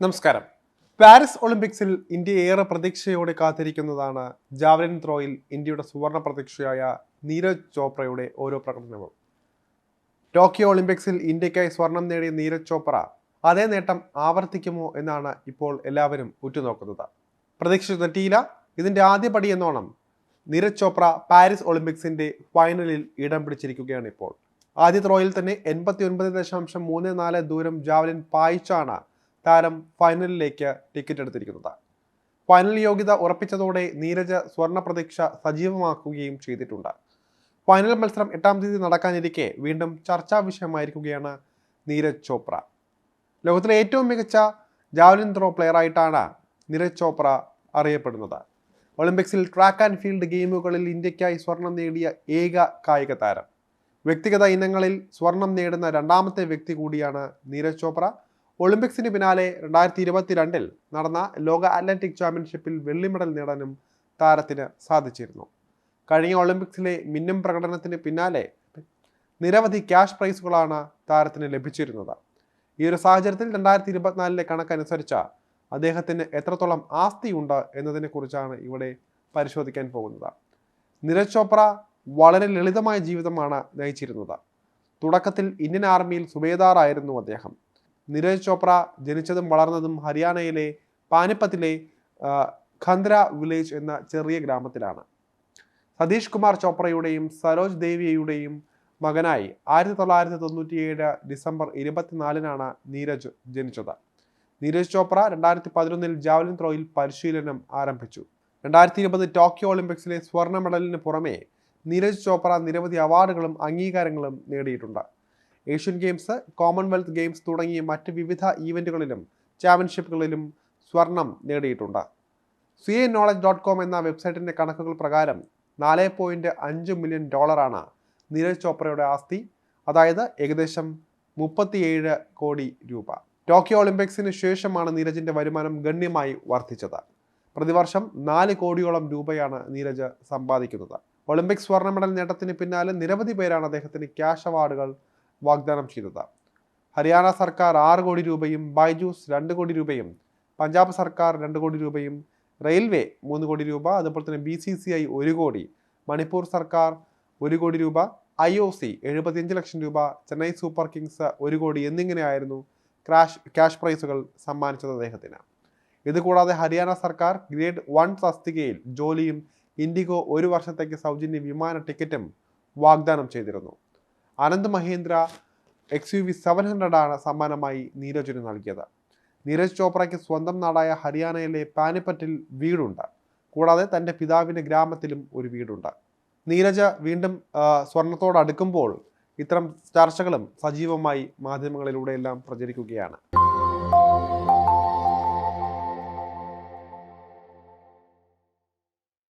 നമസ്കാരം. പാരീസ് ഒളിമ്പിക്സിൽ ഇന്ത്യ ഏറെ പ്രതീക്ഷയോടെ കാത്തിരിക്കുന്നതാണ് ജാവലിൻ ത്രോയിൽ ഇന്ത്യയുടെ സുവർണ പ്രതീക്ഷയായ നീരജ് ചോപ്രയുടെ ഓരോ പ്രകടനവും. ടോക്കിയോ ഒളിമ്പിക്സിൽ ഇന്ത്യക്കായി സ്വർണം നേടിയ നീരജ് ചോപ്ര അതേ നേട്ടം ആവർത്തിക്കുമോ എന്നാണ് ഇപ്പോൾ എല്ലാവരും ഉറ്റുനോക്കുന്നത്. പ്രതീക്ഷ തെറ്റിയില്ല ഇതിന്റെ ആദ്യ പടി എന്നോണം നീരജ് ചോപ്ര പാരീസ് ഒളിമ്പിക്സിന്റെ ഫൈനലിൽ ഇടം പിടിച്ചിരിക്കുകയാണ് ഇപ്പോൾ. ആദ്യ ത്രോയിൽ തന്നെ എൺപത്തി ഒൻപത് ദശാംശം മൂന്ന് നാല് ദൂരം ജാവലിൻ പായിച്ചാണ് താരം ഫൈനലിലേക്ക് ടിക്കറ്റ് എടുത്തിരിക്കുന്നത്. ഫൈനൽ യോഗ്യത ഉറപ്പിച്ചതോടെ നീരജ് സ്വർണ പ്രതീക്ഷ സജീവമാക്കുകയും ചെയ്തിട്ടുണ്ട്. ഫൈനൽ മത്സരം എട്ടാം തീയതി നടക്കാനിരിക്കെ വീണ്ടും ചർച്ചാ വിഷയമായിരിക്കുകയാണ് നീരജ് ചോപ്ര. ലോകത്തിലെ ഏറ്റവും മികച്ച ജാവലിൻ ത്രോ പ്ലെയറായിട്ടാണ് നീരജ് ചോപ്ര അറിയപ്പെടുന്നത്. ഒളിമ്പിക്സിൽ ട്രാക്ക് ആൻഡ് ഫീൽഡ് ഗെയിമുകളിൽ ഇന്ത്യക്കായി സ്വർണം നേടിയ ഏക കായിക താരം. വ്യക്തിഗത ഇനങ്ങളിൽ സ്വർണം നേടുന്ന രണ്ടാമത്തെ വ്യക്തി കൂടിയാണ് നീരജ് ചോപ്ര. ഒളിമ്പിക്സിന് പിന്നാലെ രണ്ടായിരത്തി ഇരുപത്തിരണ്ടിൽ നടന്ന ലോക അത്ലറ്റിക് ചാമ്പ്യൻഷിപ്പിൽ വെള്ളി മെഡൽ നേടാനും താരത്തിന് സാധിച്ചിരുന്നു. കഴിഞ്ഞ ഒളിമ്പിക്സിലെ മിന്നും പ്രകടനത്തിന് പിന്നാലെ നിരവധി ക്യാഷ് പ്രൈസുകളാണ് താരത്തിന് ലഭിച്ചിരുന്നത്. ഈ ഒരു സാഹചര്യത്തിൽ രണ്ടായിരത്തി ഇരുപത്തിനാലിലെ കണക്കനുസരിച്ച് അദ്ദേഹത്തിന് എത്രത്തോളം ആസ്തിയുണ്ട് എന്നതിനെക്കുറിച്ചാണ് ഇവിടെ പരിശോധിക്കാൻ പോകുന്നത്. നിരജ് ചോപ്ര വളരെ ലളിതമായ ജീവിതമാണ് നയിച്ചിരുന്നത്. തുടക്കത്തിൽ ഇന്ത്യൻ ആർമിയിൽ സുബേദാറായിരുന്നു അദ്ദേഹം. നീരജ് ചോപ്ര ജനിച്ചതും വളർന്നതും ഹരിയാനയിലെ പാനിപ്പത്തിലെ ഖന്ദ്ര വില്ലേജ് എന്ന ചെറിയ ഗ്രാമത്തിലാണ്. സതീഷ് കുമാർ ചോപ്രയുടെയും സരോജ് ദേവിയയുടെയും മകനായി ആയിരത്തി തൊള്ളായിരത്തി തൊണ്ണൂറ്റിയേഴ് ഡിസംബർ ഇരുപത്തിനാലിനാണ് നീരജ് ജനിച്ചത്. നീരജ് ചോപ്ര രണ്ടായിരത്തി പതിനൊന്നിൽ ജാവലിൻ ത്രോയിൽ പരിശീലനം ആരംഭിച്ചു. രണ്ടായിരത്തി ഇരുപത് ടോക്കിയോ ഒളിമ്പിക്സിലെ സ്വർണ മെഡലിന് പുറമെ നീരജ് ചോപ്ര നിരവധി അവാർഡുകളും അംഗീകാരങ്ങളും നേടിയിട്ടുണ്ട്. ഏഷ്യൻ ഗെയിംസ് കോമൺവെൽത്ത് ഗെയിംസ് തുടങ്ങിയ മറ്റ് വിവിധ ഈവന്റുകളിലും ചാമ്പ്യൻഷിപ്പുകളിലും സ്വർണം നേടിയിട്ടുണ്ട്. C A knowledge dot com എന്ന വെബ്സൈറ്റിന്റെ കണക്കുകൾ പ്രകാരം നാല് പോയിന്റ് അഞ്ച് മില്യൺ ഡോളറാണ് നീരജ് ചോപ്രയുടെ ആസ്തി. അതായത് ഏകദേശം മുപ്പത്തിയേഴ് കോടി രൂപ. ടോക്കിയോ ഒളിമ്പിക്സിന് ശേഷമാണ് നീരജിന്റെ വരുമാനം ഗണ്യമായി വർദ്ധിച്ചത്. പ്രതിവർഷം നാല് കോടിയോളം രൂപയാണ് നീരജ് സമ്പാദിക്കുന്നത്. ഒളിമ്പിക്സ് സ്വർണ മെഡൽ നേട്ടത്തിന് പിന്നാലെ നിരവധി പേരാണ് അദ്ദേഹത്തിന് ക്യാഷ് അവാർഡുകൾ വാഗ്ദാനം ചെയ്തത്. ഹരിയാന സർക്കാർ ആറ് കോടി രൂപയും ബൈജൂസ് രണ്ട് കോടി രൂപയും പഞ്ചാബ് സർക്കാർ രണ്ട് കോടി രൂപയും റെയിൽവേ മൂന്ന് കോടി രൂപ അതുപോലെ തന്നെ ബി സി സി ഐ ഒരു കോടി മണിപ്പൂർ സർക്കാർ ഒരു കോടി രൂപ ഐ ഒ സി എഴുപത്തിയഞ്ച് ലക്ഷം രൂപ ചെന്നൈ സൂപ്പർ കിങ്സ് ഒരു കോടി എന്നിങ്ങനെയായിരുന്നു ക്രാഷ് ക്യാഷ് പ്രൈസുകൾ സമ്മാനിച്ചത് അദ്ദേഹത്തിന്. ഇതുകൂടാതെ ഹരിയാന സർക്കാർ ഗ്രേഡ് വൺ തസ്തികയിൽ ജോലിയും ഇൻഡിഗോ ഒരു വർഷത്തേക്ക് സൗജന്യ വിമാന ടിക്കറ്റും വാഗ്ദാനം ചെയ്തിരുന്നു. Anand Mahindra X U V seven hundred ആണ് സമ്മാനമായി നീരജിന് നൽകിയത്. നീരജ് ചോപ്രയ്ക്ക് സ്വന്തം നാടായ ഹരിയാനയിലെ പാനിപ്പറ്റിൽ വീടുണ്ട്. കൂടാതെ തന്റെ പിതാവിന്റെ ഗ്രാമത്തിലും ഒരു വീടുണ്ട്. നീരജ് വീണ്ടും സ്വർണത്തോടടുക്കുമ്പോൾ ഇത്തരം ചർച്ചകളും സജീവമായി മാധ്യമങ്ങളിലൂടെയെല്ലാം പ്രചരിക്കുകയാണ്.